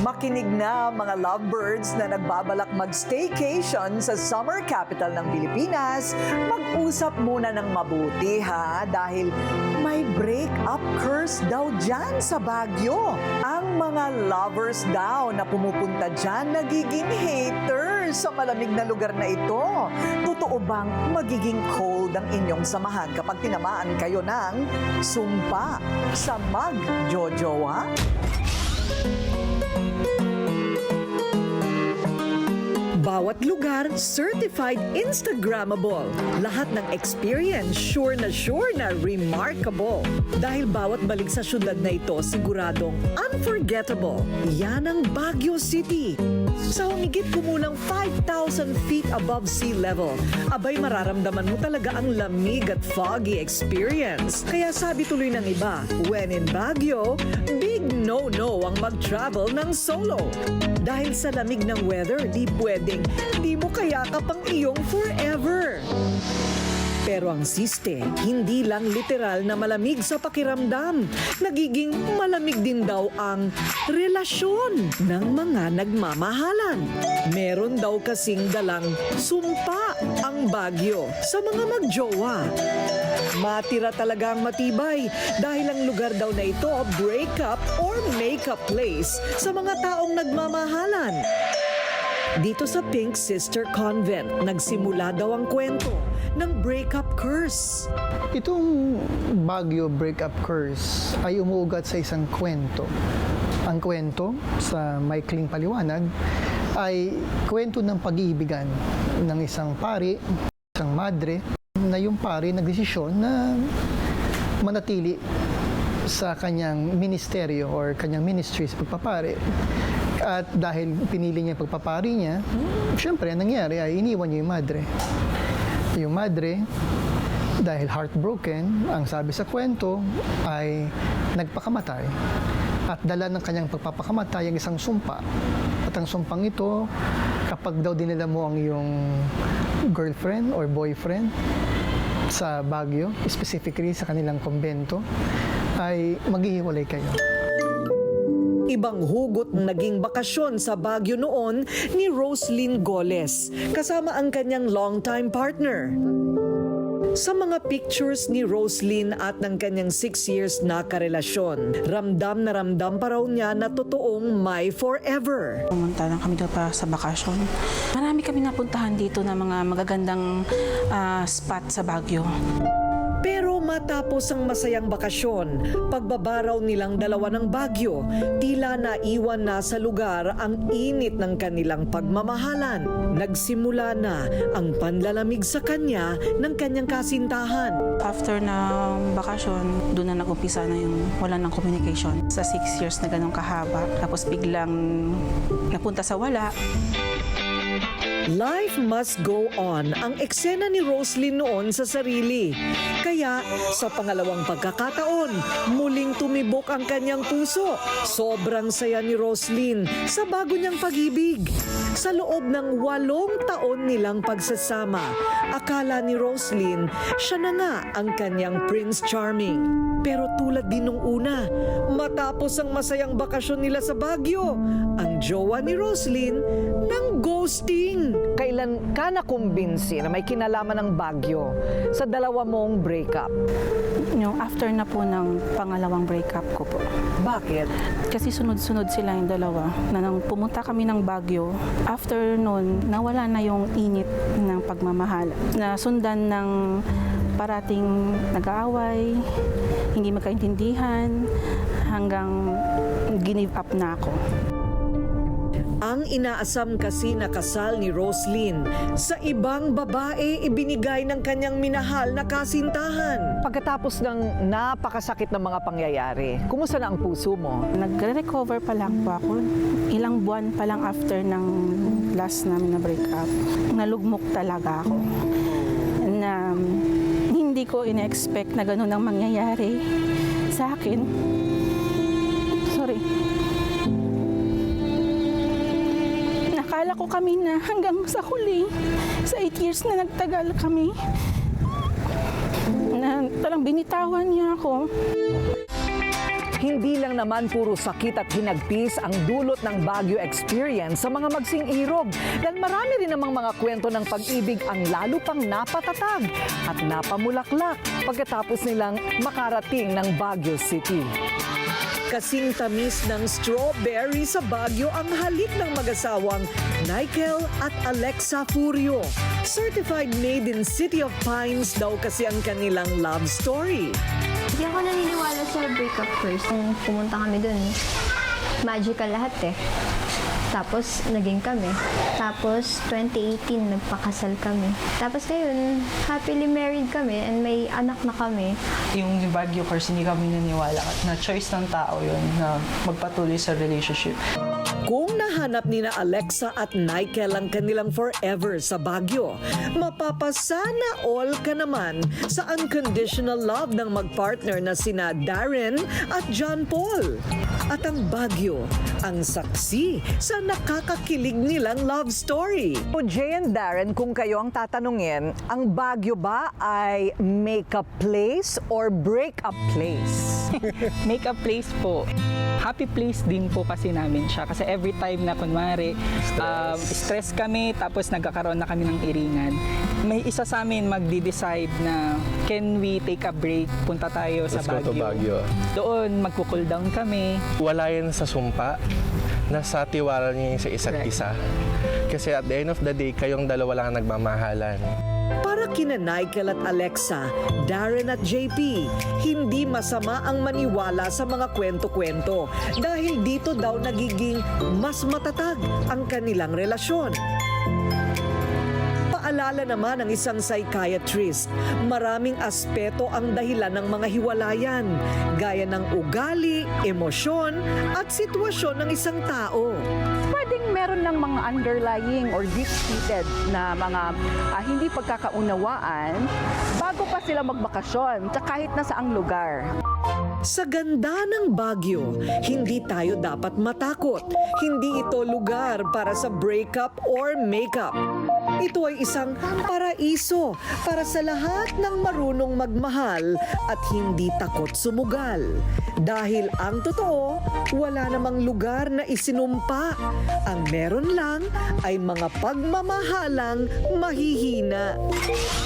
Makinig na mga lovebirds na nagbabalak mag-staycation sa summer capital ng Pilipinas. Mag-usap muna ng mabuti ha dahil may break-up curse daw dyan sa Baguio. Ang mga lovers daw na pumupunta dyan nagiging haters sa malamig na lugar na ito. Totoo bang magiging cold ang inyong samahan kapag tinamaan kayo ng sumpa sa mag-jojowa? Bawat lugar certified Instagrammable. Lahat ng experience sure na sure na remarkable. Dahil bawat balik sa syudad na ito siguradong unforgettable. Yan ang Baguio City. Sa humigit kumulang 5,000 feet above sea level, abay mararamdaman mo talaga ang lamig at foggy experience. Kaya sabi tuloy ng iba, when in Baguio, big no-no ang mag-travel ng solo. Dahil sa lamig ng weather, di pwedeng di mo kayakap ang iyong forever. Pero ang siste, hindi lang literal na malamig sa pakiramdam. Nagiging malamig din daw ang relasyon ng mga nagmamahalan. Meron daw kasing dalang sumpa ang bagyo sa mga magjowa. Matira talaga ang matibay dahil ang lugar daw na ito breakup or makeup place sa mga taong nagmamahalan. Dito sa Pink Sister Convent, nagsimula daw ang kwento ng breakup curse. Itong Baguio breakup curse ay umuugat sa isang kwento. Ang kwento, sa maikling paliwanag, ay kwento ng pag-iibigan ng isang pari, isang madre, na yung pari nagdesisyon na manatili sa kanyang ministeryo or kanyang ministry sa pagpapari. At dahil pinili niya pagpapari niya, syempre, ang nangyari ay iniwan niya yung madre. Yung madre, dahil heartbroken, ang sabi sa kwento ay nagpakamatay. At dala ng kanyang pagpapakamatay ang isang sumpa. At ang sumpang ito, kapag daw dinala mo ang iyong girlfriend or boyfriend sa Baguio, specifically sa kanilang kumbento, ay maghihiwalay kayo. Ibang hugot naging bakasyon sa Baguio noon ni Roslyn Goles kasama ang kanyang longtime partner. Sa mga pictures ni Roslyn at ng kanyang 6 years na karelasyon, ramdam na ramdam pa raw niya na totoong my forever. Pumunta lang kami doon para sa bakasyon. Marami kami napuntahan dito na mga magagandang ah, spot sa Baguio. Pero matapos ang masayang bakasyon, pagbabaraw nilang dalawa ng Baguio, tila naiwan na sa lugar ang init ng kanilang pagmamahalan. Nagsimula na ang panlalamig sa kanya ng kanyang kasintahan. After na bakasyon, doon na nag-umpisa na yung wala ng communication. Sa six years na ganun kahaba, tapos biglang napunta sa wala. Life must go on ang eksena ni Roslyn noon sa sarili. Kaya sa pangalawang pagkakataon, muling tumibok ang kanyang puso. Sobrang saya ni Roslyn sa bago niyang pag-ibig. Sa loob ng walong taon nilang pagsasama, akala ni Roslyn siya na nga ang kanyang Prince Charming. Pero tulad din nung una, matapos ang masayang bakasyon nila sa Baguio, ang jowa ni Roslyn ng ghosting. Kailan ka nakumbinsi na may kinalaman ng Baguio sa dalawa mong breakup? Yung after na po ng pangalawang breakup ko po. Bakit? Kasi sunod-sunod sila yung dalawa. Na nang pumunta kami ng Baguio, after noon, nawala na yung init ng pagmamahal. Nasundan ng parating nag-aaway, hindi magkaintindihan, hanggang give up na ako. Ang inaasam kasi na kasal ni Roslyn sa ibang babae ibinigay ng kanyang minahal na kasintahan. Pagkatapos ng napakasakit ng mga pangyayari, kumusta na ang puso mo? Nagre-recover pa lang po ako. Ilang buwan pa lang after ng last namin na breakup. Nalugmok talaga ako. Na hindi ko in-expect na ganun ang mangyayari sa akin. Nakala ko kami na hanggang sa huli, sa 8 years na nagtagal kami, na talang binitawan niya ako. Hindi lang naman puro sakit at hinagpis ang dulot ng Baguio experience sa mga magsing irog. Dahil marami rin namang mga kwento ng pag-ibig ang lalo pang napatatag at napamulaklak pagkatapos nilang makarating ng Baguio City. Kasing tamis ng strawberry sa Baguio ang halik ng mag-asawang Michael at Alexa Furio. Certified made in City of Pines daw kasi ang kanilang love story. Hindi ako naniniwala sa breakup first. Nung pumunta kami dun, magical lahat eh. Tapos, naging kami. Tapos, 2018, nagpakasal kami. Tapos ngayon, happily married kami and may anak na kami. yung Baguio course, hindi kami naniwala na choice ng tao yun na magpatuloy sa relationship. Kung nahanap ni na Alexa at Michael ang kanilang forever sa Baguio, mapapasana all ka naman sa unconditional love ng magpartner na sina Darren at John Paul. At ang Baguio, ang saksi sa nakakakilig nilang love story. O Jay and Darren, kung kayo ang tatanungin, ang Baguio ba ay make-up place or break-up place? Makeup place po. Happy place din po kasi namin siya. Kasi every time na kunwari, um, stress kami, tapos nagkakaroon na kami ng iringan, may isa sa amin magdi-decide na can we take a break, punta tayo sa Let's go to Baguio. Doon, magko-cool down kami. Wala yan sa sumpa. Nasa tiwala niyo sa isa't Correct. isa. Kasi at the end of the day, kayong dalawa lang ang nagmamahalan. Para kina Michael at Alexa, Darren at JP, hindi masama ang maniwala sa mga kwento-kwento dahil dito daw nagiging mas matatag ang kanilang relasyon. Paalala naman ng isang psychiatrist, maraming aspeto ang dahilan ng mga hiwalayan, gaya ng ugali, emosyon at sitwasyon ng isang tao. Pwedeng meron ng mga underlying or deep-seated na mga ah, hindi pagkakaunawaan bago pa sila magbakasyon, kahit na saang lugar. Sa ganda ng Baguio, hindi tayo dapat matakot. Hindi ito lugar para sa breakup or makeup. Ito ay isang paraiso para sa lahat ng marunong magmahal at hindi takot sumugal. Dahil ang totoo, wala namang lugar na isinumpa. Ang meron lang ay mga pagmamahalang mahihina.